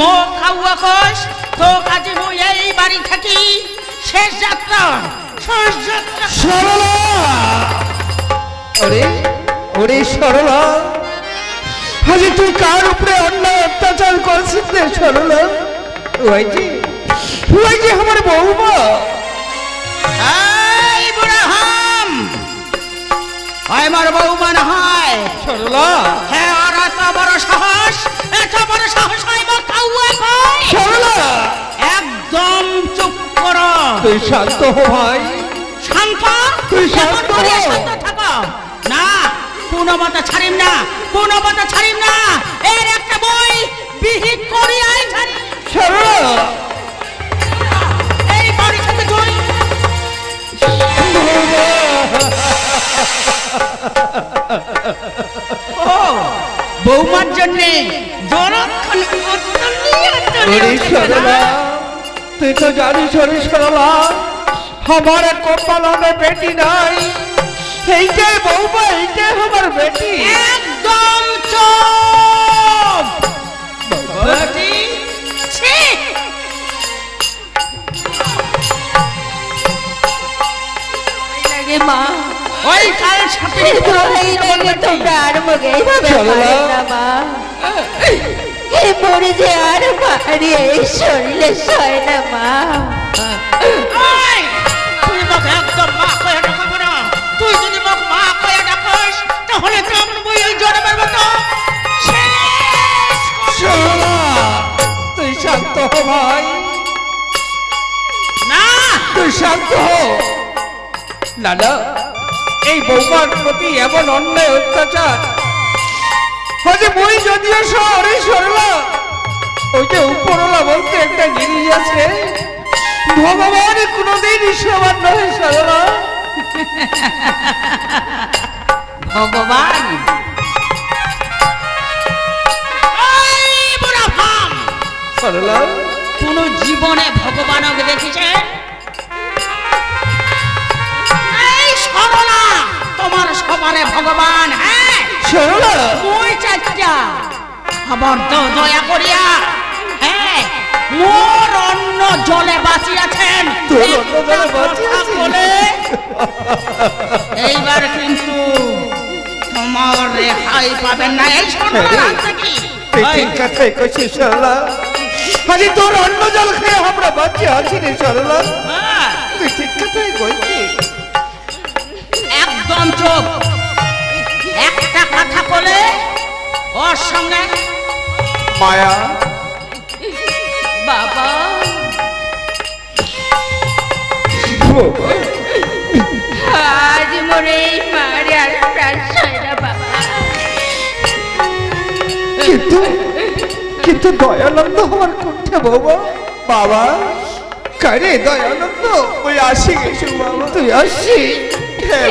মোক খাওয়া খোস তো কাজে মুই এই বাড়ি থাকি। শেষ যাত্রা শেষ যাত্রা। সরলা। ওরে ওরে সরলা। হাজি তুই কার উপরে অন্যায় অত্যাচার করছিস রে সরলা? ওই যে ওই যে আমার বৌমা। এই বুড়া হাম। আমার বৌমা না হয়। সরলা। হ্যাঁ তুই শান্ত হ ভাই শান্ত? তুই শান্ত। শান্ত থাকো? না কোনো মতে ছাড়িম না কোনো মতে ছাড়িম না। এর একটা বই বিহিত করি আই ছাড়ি এই বাড়ি থেকে তুই। ও বৌমার জন্য জনক্ষণ ওরে সরলা তুই তো জানিস সরলা আমার কপালনে বেটি নাই। এইটাই বৌমা এইটাই আমার বেটি। একদম চুপ। বেটি? মা। ওই কাল সাপে তোমরা আর মুখে এইভাবে না মা। এই মরে যে আর বাড়ি এই শরীরে সয় না মা। তুই মোক একদম মা কয়ে ডাকবো না তুই যদি মোক মা কয়ে ডাকস তাহলে তো আমি বই ওই জন্মের মতো। শেষ করে- সরলা তুই শান্ত হ ভাই। না। তুই শান্ত হ। না না এই বৌমার প্রতি এমন অন্যায় অত্যাচার হচ্ছে মই যদিও শহরে সরলা ওই যে উপরওয়ালা বলতে একটা জিনিস আছে। ভগবান কোনোদিন সমান নয় সরলা ভগবান। সরলা কোন জীবনে ভগবানকে দেখেছে? এই সরলা তোমার সবারে ভগবান হ্যাঁ? সরলা? চাচা আবার তো দয়া করিয়া হ্যাঁ মোর অন্ন জলে বাঁচিয়াছেন। বাঁচিয়ে এইবার কিন্তু তোমার রেহাই পাবেন না। এই ঠিক কথাই আরে তোর অন্য জল খেয়ে আমরা বাচ্চা আছি রে সরলা হ্যাঁ, তুই ঠিক কথাই কইছিস। মায়া বাবা। আজ মরে এই মারে আর প্রাণ সয় না বাবা। কিন্তু কিন্তু দয়ানন্দ আমার কোঠে বাবা বাবা। কারে দয়ানন্দ ওই আসি গেছো বাবা। তুই আসি হ্যাঁ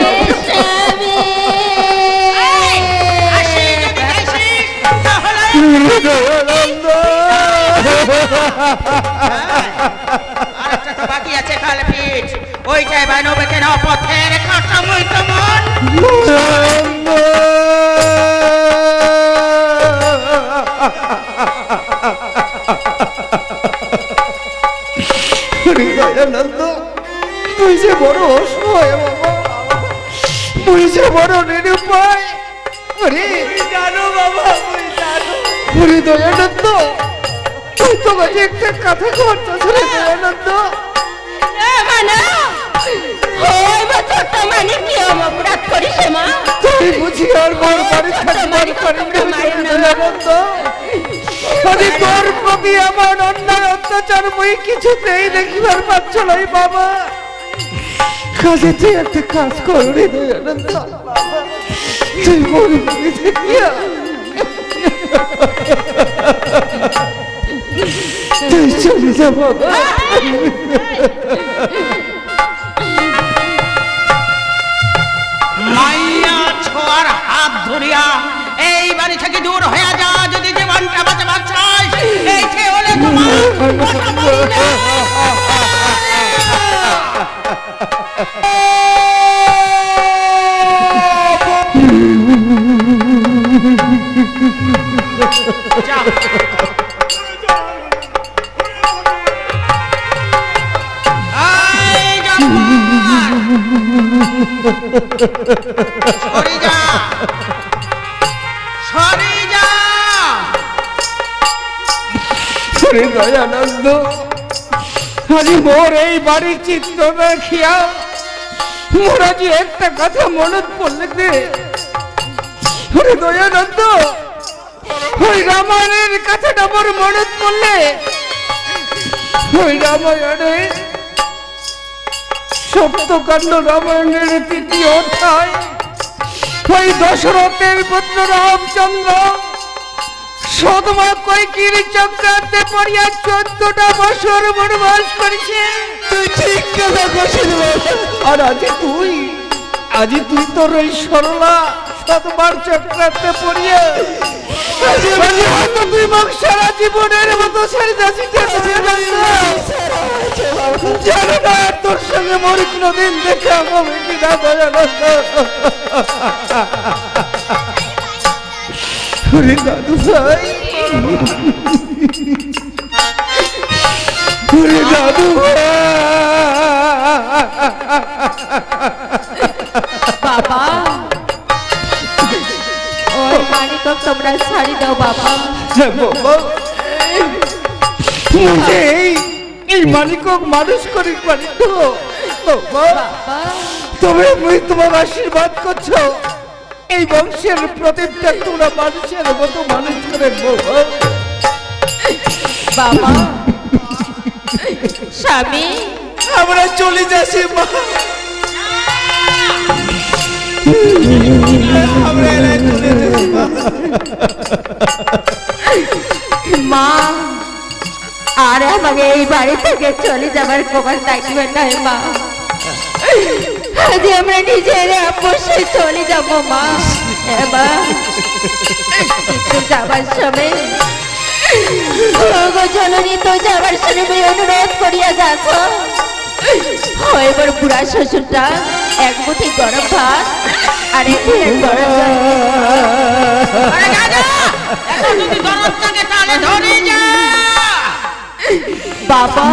তুই যে বড় অসহায় বাবা জানো বাবা ওরে দয়ানন্দ তুই তো একটা কথা করছিস রে দয়ানন্দ তুই বুঝি আর মোর বাড়ি থাকবার দয়ানন্দ আরে তোর প্রতি আমার অন্যায় অত্যাচার মুই কিছুতেই দেখিবার পাচ্ছ নাই বাবা। কাজে তুই একটা কাজ কর রে দয়ানন্দ তুই মোর বাড়ি থাকিয়া চলে ছোয়ার হাত ধরিয়া এই বাড়ি থেকে দূর হয়ে যা, যদি জীবনটা বাঁচাবার চাস এই যে হলে তোমার। সরে দয়ানন্দ আরে মোর এই বাড়ির চিত্র দেখিয়া মোর আজ একটা কথা মনে পড়লে ওরে দয়ানন্দ ওই রামায়ণের কথাটা মোর মনে পড়লে, ওই রামায়ণে সপ্তকাণ্ড রামায়ণের তৃতীয় অধ্যায়। ওই দশরথের পুত্র রামচন্দ্র সদমা কৈকির চক্রান্তে পড়িয়া চোদ্দটা বছর বনবাস করেছে। তুই ঠিক কথা কছিস আর আজি তুই আজি তুই তোর ওই সরলা সদমার চক্রান্তে পড়িয়া তুই মোক সারা জীবনের মতো ছেড়ে যাচ্ছিস জানো না তোর সঙ্গে মোর কোনোদিন দেখা দাদু ভাই ওরে দাদু বাবা। ওই মানিক তোমরা ছাড়ি দাও বাবা। মুঝে এই মালিক মানুষ করি পারি তো তবে মুই তোমার আশীর্বাদ করছ। এই বংশের প্রতিটা তোমরা মানুষের মতো মানুষ করে বাবা বাবা স্বামী। আমরা চলে যাচ্ছি মা। আমরা চলে যাচ্ছি মা। মা আর আমাকে এই বাড়ি থেকে চলে যাবার খবর থাকবে না, মা। আজ আমরা নিজের অবশ্যই চলে যাব, মা। যাবার সময় জননী, তো যাবার সময় অনুরোধ করিয়া যাচ্ছ। এবার বুড়া শ্বশুরটা এক মুঠি গরম ভাত আর এক গরম তাহলে ধরে যা! বাবা।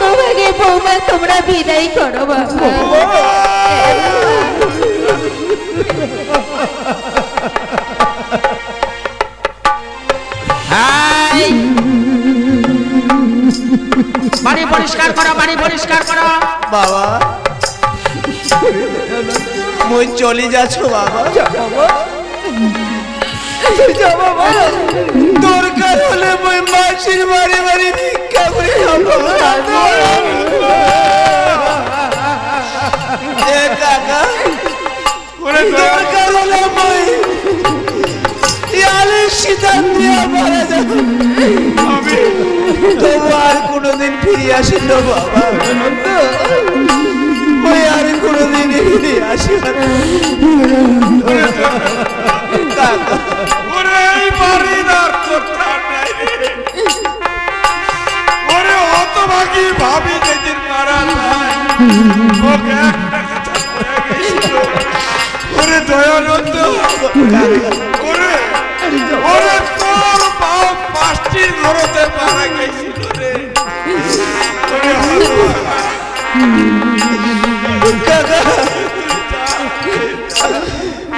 তোমাকে বৌমা তোমরা বিদায় করো বাবা। বাড়ি পরিষ্কার করো বাড়ি পরিষ্কার করো। বাবা। মই চলে যাচ্ছ বাবা। দরকার হলে মই মাসির বাড়ি বাড়ি ভিক্ষা করে কাকা দরকার হলে মই ইয়ালে শীতান দিয়ে মারা যাব তবু আর কোনোদিন ফিরে আসিল বাবা। ওই আর কোনোদিন ফিরে আসিল কাকা হতভাগী ভাবি যেদিন মারা যায় ওকে একটা কথা বলে গেছিল। ওরে দয়ানন্দ ওরে ওরে তোর বাপ পাঁচটির ঘরতে মারা গেছিল রে।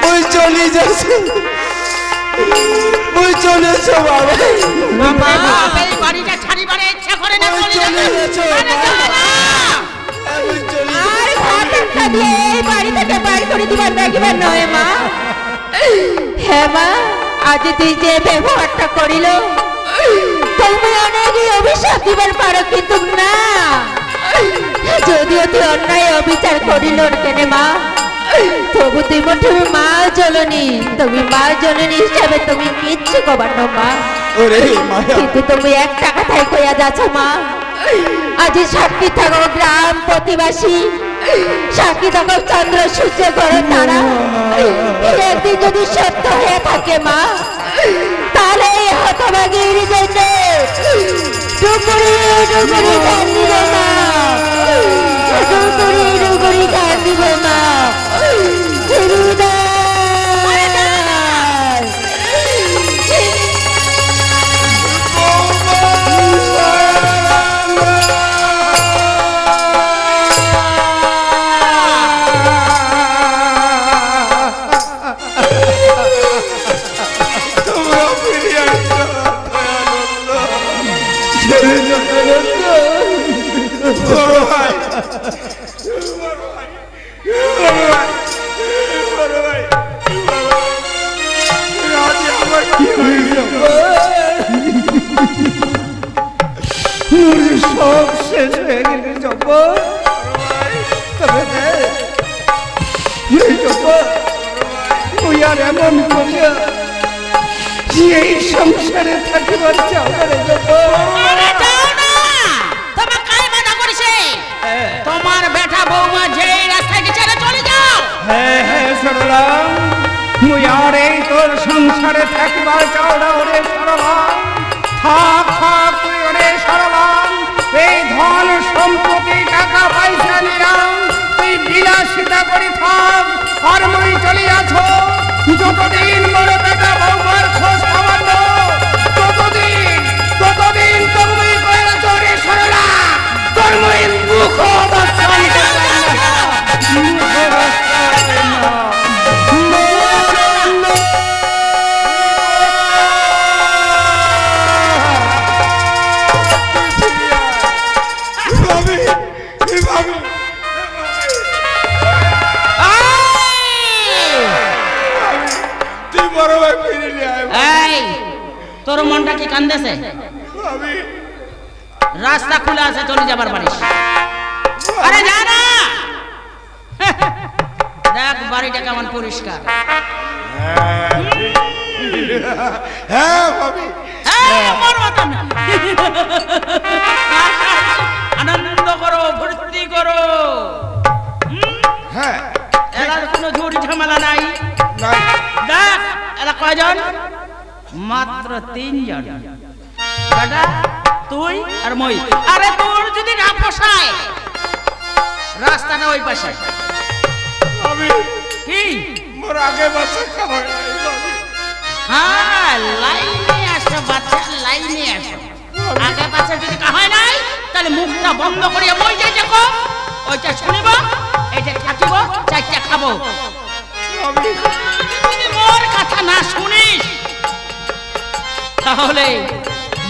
ওই চলে যাচ্ছে। ওই চলেছ বাবা। বাপ এই বাড়িটা চলে চলে গেছো, আরে যা না। ওই চলে আর ভাত দিয়ে এই বাড়ি থেকে বাড়ি করে দিবার দেখিবার নয় মা। হ্যাঁ মা আজ তুই যে ব্যবহারটা করিল তুমি অনেকই অভিশাপ দিবার পারো কিন্তু না। যদিও তুই অন্যায় অবিচার করিল কেনে মা তবু তুই মোটে মা জননী তুমি মা জননী হিসাবে তুমি কিচ্ছু কবার না মা। কিন্তু তুমি একটা কথাই কইয়া যাচ্ছ মা আজ সাক্ষী থাকো গ্রাম প্রতিবাসী। সাক্ষী থাকো চন্দ্র, সূর্য করো তারা। একদিন যদি সত্য হয়ে থাকে মা, তাহলে এই হতভাগীর জন্য ডুবুরি ডুবুরি গান দিবে মা। ডুবুরি ডুবুরি গান দিবে মা। সব শেষ হয়ে গেলে জব্বর তবে জব্বর তুই আর এমন করিয়া এই সংসারে থাকিবার চাও রে তোমার বেটা বৌমা যেই রাস্তায় ছেড়ে চলে যাও হ্যাঁ হ্যাঁ সরলাম মুই আর এই তোর সংসারে থাকিবার চাও রাস্তা খুলে আছে চলে যাবার পারিস আরে যা না! দেখ বাড়িটা কেমন পরিষ্কার। হ্যাঁ ভাবি। আনন্দ করো ফুর্তি করো? হ্যাঁ। কোনো ঝুট ঝামেলা নাই? দেখ কয়জন? মাত্র তিনজন। বেটা তুই আর মই। আরে তোর যদি না পোষায় রাস্তাটা ওই পাশে। ভাবি কি? মোর আগে বাসা খাওয়াই হ্যাঁ লাইনে আসো বাচ্চা লাইনে আসো। আগে পাশে যদি কাহাই নাই তাহলে মুখটা বন্ধ করিয়া মই যাই দেখো। ওইটা শুনিব এইটা থাকিব চারটা খাব। যদি মোর কথা না শুনিস তাহলে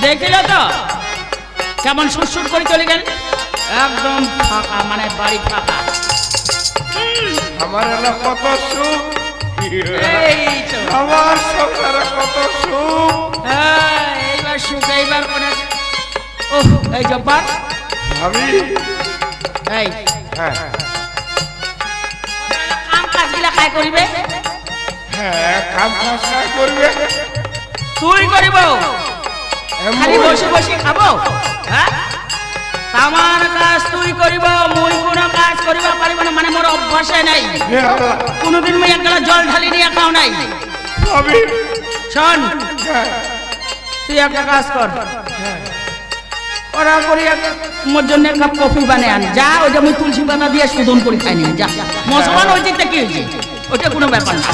দেখিল তো? কেমন সুরসুর করে চলে গেল একদম ফাঁকা মানে বাড়ি ফাঁকা। আমার এলা কত সুখ? এই তো। আমার সংসারে কত সুখ? হ্যাঁ, এইবার সুখ এইবার অনেক ও এই জব্বার। ভাবি এই। হ্যাঁ। কাম কাজগুলা কাই করিবে? হ্যাঁ কাম কাজ কাজ করবে। তুই করিব? খালি বসে বসে খাব? হ্যাঁ? আমার কাজ তুই করিব মুই কোনো কাজ করিবা পারিব না মানে মোর অভ্যাসে নাই। কোনোদিন মুই এক জল ঢালি নিয়ে খাও নাই। শোন হ্যাঁ। তুই একটা কাজ কর। করা করি এক- মোর জন্য কাপ কফি বানিয়ে আন। যা ওই যে মুই তুলসী পাতা দিয়ে শোধন করে খাই নি। যা। মুসলমান ওই দিকটা কি হয়েছে ওটা কোনো ব্যাপার না।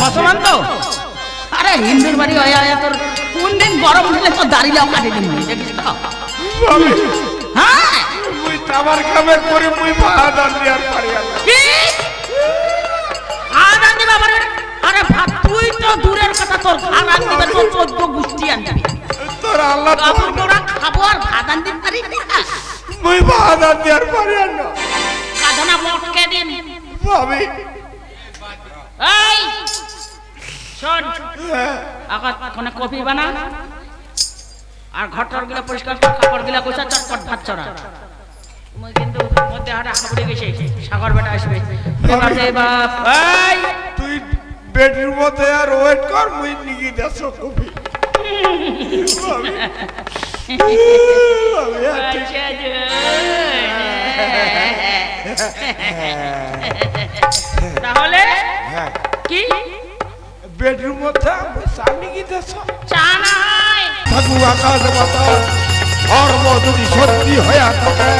মুসলমান তো? আরে হিন্দুর বাড়ি হয়ে আয়া তোর কোন দিন গরম হলে তো দাঁড়িয়েও কাটে দিন দেখিস তো? হ্যাঁ? মুই তামার কামের করে মুই বাহাদার দিয়ার পারি কি? আদান দিবা পারে আরে ভাত তুই তো দূরের কথা তোর ভাত তোর চোদ্দ গুষ্টি আনবি। তোর আল্লাহ কাপড় তোরা খাব আর ভাত আনতে পারি না। মুই বাহাদার দিয়ার পারি মটকে দিন। ভাবি এই শোন। হ্যাঁ কফি বানা। আর ঘরটরগুলা পরিষ্কার কর কাপড়গুলা গোছা চটপট ভাত চড়া। কিন্তু মধ্যে হাটা খাবড়ে গেছে। সাগর বেটা আসবে। বাপ এই তুই বেডের মধ্যে আর ওয়েট কর মুই। আচ্ছা তাহলে হ্যাঁ। কি? বেডের মধ্যে স্বামী কি দেশ চা না হয় থাকু আকাশ বাতাস ধর্ম যদি সত্যি হয়ে থাকে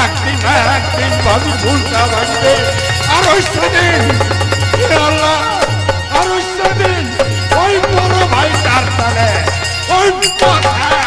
একদিন একদিন বাবু ভুলটা ভাঙবে। আরও সেদিন আল্লাহ আরও সেদিন ওই বড় ভাই তার তালে ওই পথে